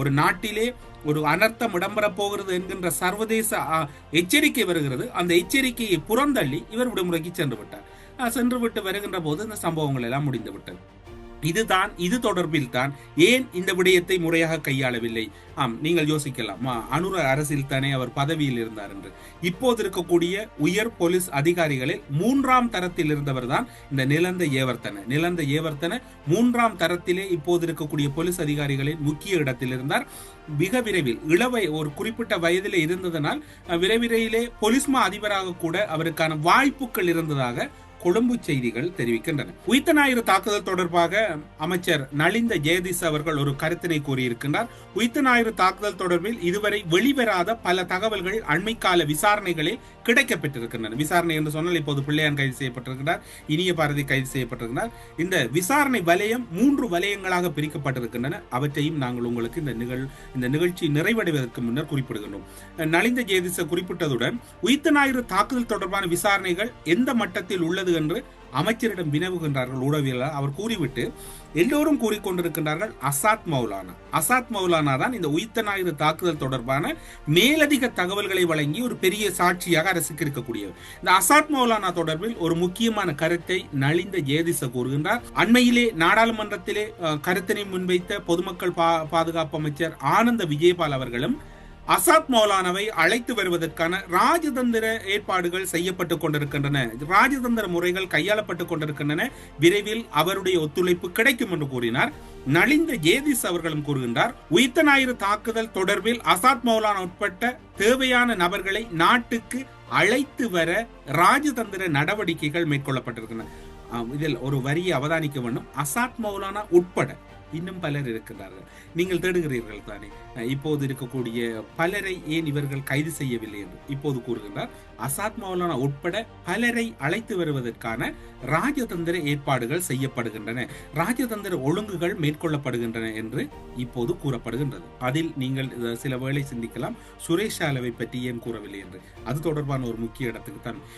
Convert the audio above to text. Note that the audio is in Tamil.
ஒரு நாட்டிலே ஒரு அனர்த்தம் இடம்பெறப் போகிறது என்கின்ற சர்வதேச எச்சரிக்கை வருகிறது. அந்த எச்சரிக்கையை புறந்தள்ளி இவர் விடுமுறைக்கு சென்று விட்டார். சென்று விட்டு வருகின்ற போது இந்த சம்பவங்கள் எல்லாம் முடிந்து விட்டது. இதுதான் இது தொடர்பில் தான் ஏன் இந்த விடயத்தை முறையாக கையாளவில்லை? ஆம் நீங்கள் யோசிக்கலாம். அனுர அரசில் தானே அவர் பதவியில் இருந்தார் என்று. இப்போது இருக்கக்கூடிய உயர் போலீஸ் அதிகாரிகளில் மூன்றாம் தரத்தில் இருந்தவர் தான் இந்த நிலந்த ஏவர்த்தன. நிலந்த ஏவர்த்தன மூன்றாம் தரத்திலே இப்போது இருக்கக்கூடிய போலீஸ் அதிகாரிகளின் முக்கிய இடத்தில் இருந்தார். மிக விரைவில் இளவை ஒரு குறிப்பிட்ட வயதிலே இருந்ததனால் விரைவிரையிலே போலீஸ்மா அதிபராக கூட அவருக்கான வாய்ப்புகள் இருந்ததாக கொழும்பு செய்திகள் தெரிவிக்கின்றன. உயிர்த்த ஞாயிறு தாக்குதல் தொடர்பாக அமைச்சர் நலிந்த ஜெயதிஸ் அவர்கள் ஒரு கருத்தினை கூறியிருக்கின்றார். உயிர்த்த ஞாயிறு தாக்குதல் தொடர்பில் இதுவரை வெளிவராத பல தகவல்கள் அண்மைக்கால விசாரணைகளில் கிடைக்கப்பட்டிருக்கின்றன விசாரணை என்று சொன்னால் இப்போது பிள்ளையான் கைது செய்யப்பட்டிருக்கிறார். இனிய பாரதி கைது செய்யப்பட்டிருக்கிறார். இந்த விசாரணை வலயம் மூன்று வலயங்களாக பிரிக்கப்பட்டிருக்கின்றன. அவற்றையும் நாங்கள் உங்களுக்கு இந்த நிகழ் இந்த நிகழ்ச்சி நிறைவடைவதற்கு முன்னர் குறிப்பிடுகின்றோம். நலிந்த ஜெயதிச குறிப்பிட்டதுடன் உயிர்த்த ஞாயிறு தாக்குதல் தொடர்பான விசாரணைகள் எந்த மட்டத்தில் உள்ளது என்று அமைச்சரிடம் வினவுகின்றார்கள் ஊடகவியலாளர். அவர் கூறிவிட்டு எல்லோரும் கூறிக்கொண்டிருக்கின்றார்கள் அசாத் மௌலானா. அசாத் மௌலானா தான் இந்த உயிர்த்த ஞாயிறு தாக்குதல் தொடர்பான மேலதிக தகவல்களை வழங்கி ஒரு பெரிய சாட்சியாக அரசுக்கு இருக்கக்கூடியவர். இந்த அசாத் மௌலானா தொடர்பில் ஒரு முக்கியமான கருத்தை நலிந்த ஜேதிச கூறுகின்றார். அண்மையிலே நாடாளுமன்றத்திலே கருத்தினை முன்வைத்த பொதுமக்கள் பாதுகாப்பு அமைச்சர் ஆனந்த விஜயபால் அவர்களும் அசாத் மௌலானாவை அழைத்து வருவதற்கான ராஜதந்திர ஏற்பாடுகள் செய்யப்பட்டு கொண்டிருக்கின்றன. ராஜதந்திர முறைகள் கையாளப்பட்டு கொண்டிருக்கின்றன. விரைவில் அவருடைய ஒத்துழைப்பு கிடைக்கும் என்று கூறினார். நலிந்த ஜேதிஸ் அவர்களும் கூறுகின்றார் உயிர்த்த ஞாயிறு தாக்குதல் தொடர்பில் அசாத் மௌலானா உட்பட்ட தேவையான நபர்களை நாட்டுக்கு அழைத்து வர ராஜதந்திர நடவடிக்கைகள் மேற்கொள்ளப்பட்டிருக்கின்றன. இதில் ஒரு வரியை அவதானிக்க வேண்டும். அசாத் மௌலானா உட்பட இன்னும் பலர் இருக்கிறார்கள் நீங்கள் தேடுகிறீர்கள் தானே. இப்போது இருக்கக்கூடிய பலரை ஏன் இவர்கள் கைது செய்யவில்லை என்று இப்போது கூறுகின்றார். அசாத் மௌலானா உட்பட பலரை அழைத்து வருவதற்கான ராஜதந்திர ஏற்பாடுகள் செய்யப்படுகின்றன. ராஜதந்திர ஒழுங்குகள் மேற்கொள்ளப்படுகின்றன என்று இப்போது கூறப்படுகின்றது. அதில் நீங்கள் சில வேளை சிந்திக்கலாம். சுரேஷ் அளவை பற்றி ஏன் கூறவில்லை என்று. அது தொடர்பான ஒரு முக்கிய இடத்துக்கு தான்